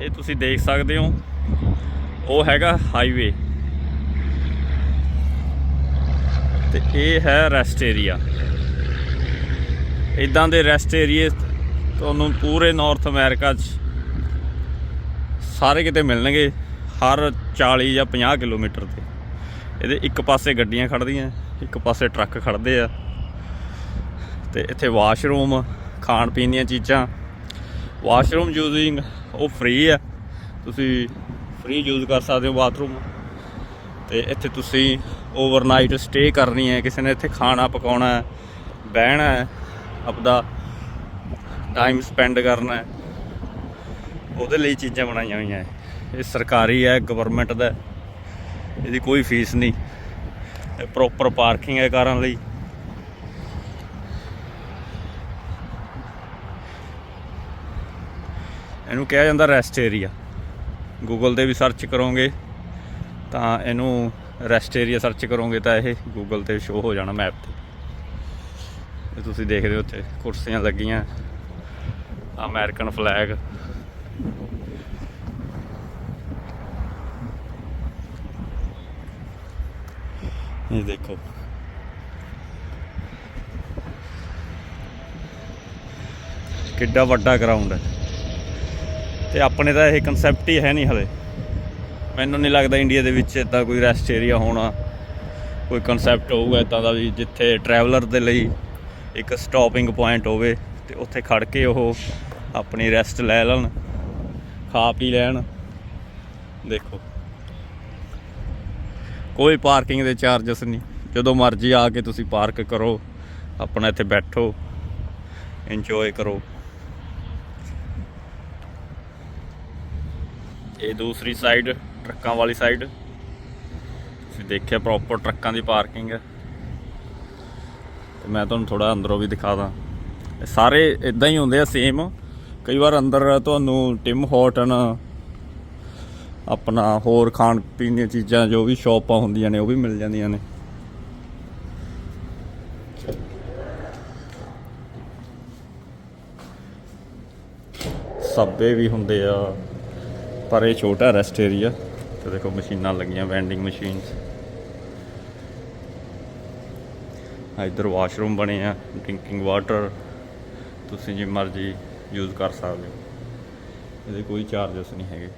ਇਹ ਤੁਸੀਂ ਦੇਖ ਸਕਦੇ ਹੋ। ਉਹ ਹੈਗਾ ਹਾਈਵੇ ਤੇ ਇਹ ਹੈ ਰੈਸਟ ਏਰੀਆ ਇਦਾਂ ਦੇ ਰੈਸਟ ਏਰੀਏ ਤੁਹਾਨੂੰ ਪੂਰੇ ਨਾਰਥ ਅਮਰੀਕਾ 'ਚ ਸਾਰੇ ਕਿਤੇ ਮਿਲਣਗੇ, ਹਰ 40 ਜਾਂ 50 ਕਿਲੋਮੀਟਰ ਤੇ। ਇਹਦੇ ਇੱਕ ਪਾਸੇ ਗੱਡੀਆਂ ਖੜਦੀਆਂ ਇੱਕ ਪਾਸੇ ਟਰੱਕ ਖੜਦੇ ਆ। ਤੇ ਇੱਥੇ ਵਾਸ਼ਰੂਮ ਖਾਣ ਪੀਣ ਦੀਆਂ ਚੀਜ਼ਾਂ। ਵਾਸ਼ਰੂਮ ਯੂਜ਼ਿੰਗ, ਉਹ ਫ੍ਰੀ ਆ। ਤੁਸੀਂ ਫ੍ਰੀ ਯੂਜ਼ ਕਰ ਸਕਦੇ ਹੋ ਬਾਥਰੂਮ ਤੇ ਇੱਥੇ ਤੁਸੀਂ ਓਵਰਨਾਈਟ ਸਟੇ ਕਰਨੀ ਹੈ। ਕਿਸੇ ਨੇ ਇੱਥੇ ਖਾਣਾ ਪਕਾਉਣਾ ਹੈ, ਬਹਿਣਾ ਹੈ, ਆਪਦਾ ਟਾਈਮ ਸਪੈਂਡ ਕਰਨਾ ਹੈ। ਉਹਦੇ ਲਈ ਚੀਜ਼ਾਂ ਬਣਾਈਆਂ ਹੋਈਆਂ ਹੈ। ਇਹ ਸਰਕਾਰੀ ਹੈ ਗਵਰਨਮੈਂਟ ਦਾ। ਇਹਦੀ ਕੋਈ ਫੀਸ ਨਹੀਂ। ਇਹ ਪ੍ਰੋਪਰ ਪਾਰਕਿੰਗ ਹੈ ਕਾਰਾਂ ਲਈ। ਇਹਨੂੰ ਕਿਹਾ ਜਾਂਦਾ ਰੈਸਟ ਏਰੀਆ ਗੂਗਲ ਤੇ ਵੀ ਸਰਚ ਕਰੋਗੇ, ਤਾਂ ਇਹਨੂੰ ਰੈਸਟ ਏਰੀਆ ਸਰਚ ਕਰੋਗੇ ਤਾਂ ਇਹ ਗੂਗਲ ਤੇ ਸ਼ੋ ਹੋ ਜਾਣਾ ਮੈਪ ਤੇ। ਇਹ ਤੁਸੀਂ ਦੇਖਦੇ ਹੋ ਉੱਥੇ, ਕੁਰਸੀਆਂ ਲੱਗੀਆਂ ਅਮਰੀਕਨ ਫਲੈਗ ਇਹ ਦੇਖੋ। ਕਿੱਡਾ ਵੱਡਾ ਗਰਾਊਂਡ ਹੈ। ਤੇ ਆਪਣੇ ਤਾਂ ਇਹ ਕਨਸੈਪਟ ਹੀ ਹੈ ਨਹੀਂ ਹਲੇ। ਮੈਨੂੰ ਨਹੀਂ ਲੱਗਦਾ ਇੰਡੀਆ ਦੇ ਵਿੱਚ ਇਦਾਂ ਕੋਈ ਰੈਸਟ ਏਰੀਆ ਹੋਣਾ, ਕੋਈ ਕਨਸੈਪਟ ਹੋਊਗਾ ਇਦਾਂ ਦਾ ਵੀ ਜਿੱਥੇ ਟਰੈਵਲਰ ਦੇ ਲਈ ਇੱਕ ਸਟਾਪਿੰਗ ਪੁਆਇੰਟ ਹੋਵੇ ਤੇ ਉੱਥੇ ਖੜ ਕੇ ਉਹ ਆਪਣੀ ਰੈਸਟ ਲੈ ਲੈਣ, ਖਾ ਪੀ ਲੈਣ। ਦੇਖੋ। ਕੋਈ ਪਾਰਕਿੰਗ ਦੇ ਚਾਰजेस ਨਹੀਂ। ਜਦੋਂ ਮਰਜ਼ੀ ਆ ਕੇ ਤੁਸੀਂ ਪਾਰਕ ਕਰੋ, ਆਪਣਾ ਇੱਥੇ ਬੈਠੋ ਇੰਜੋਏ ਕਰੋ। ਇਹ ਦੂਸਰੀ ਸਾਈਡ ਟਰੱਕਾਂ ਵਾਲੀ ਸਾਈਡ ਤੁਸੀਂ ਦੇਖਿਆ ਪ੍ਰੋਪਰ ਟਰੱਕਾਂ ਦੀ ਪਾਰਕਿੰਗ ਹੈ। ਤੇ ਮੈਂ ਤੁਹਾਨੂੰ ਥੋੜਾ ਅੰਦਰੋਂ ਵੀ ਦਿਖਾ ਸਾਰੇ ਇਦਾਂ ਹੀ ਹੁੰਦੇ ਆ ਸੇਮ ਕਈ ਵਾਰ ਅੰਦਰ ਤੁਹਾਨੂੰ ਟਿਮ ਹੋਟਨ ਆਪਣਾ ਹੋਰ ਖਾਣ ਪੀਣ ਦੀਆਂ ਚੀਜ਼ਾਂ ਜੋ ਵੀ ਸ਼ਾਪਾਂ ਹੁੰਦੀਆਂ ਨੇ, ਉਹ ਵੀ ਮਿਲ ਜਾਂਦੀਆਂ ਨੇ। ਸੱਬੇ ਵੀ ਹੁੰਦੇ ਆ। ਪਰ ਇਹ ਛੋਟਾ ਰੈਸਟ ਏਰੀਆ ਤੇ ਦੇਖੋ ਮਸ਼ੀਨਾਂ ਲੱਗੀਆਂ ਵੈਂਡਿੰਗ ਮਸ਼ੀਨਸ ਇੱਧਰ ਵਾਸ਼ਰੂਮ ਬਣੇ ਆ ਡਰਿੰਕਿੰਗ ਵਾਟਰ ਤੁਸੀਂ ਜੇ ਮਰਜ਼ੀ ਯੂਜ਼ ਕਰ ਸਕਦੇ ਹੋ। ਇਹਦੇ ਕੋਈ ਚਾਰजेस ਨਹੀਂ ਹੈਗੇ।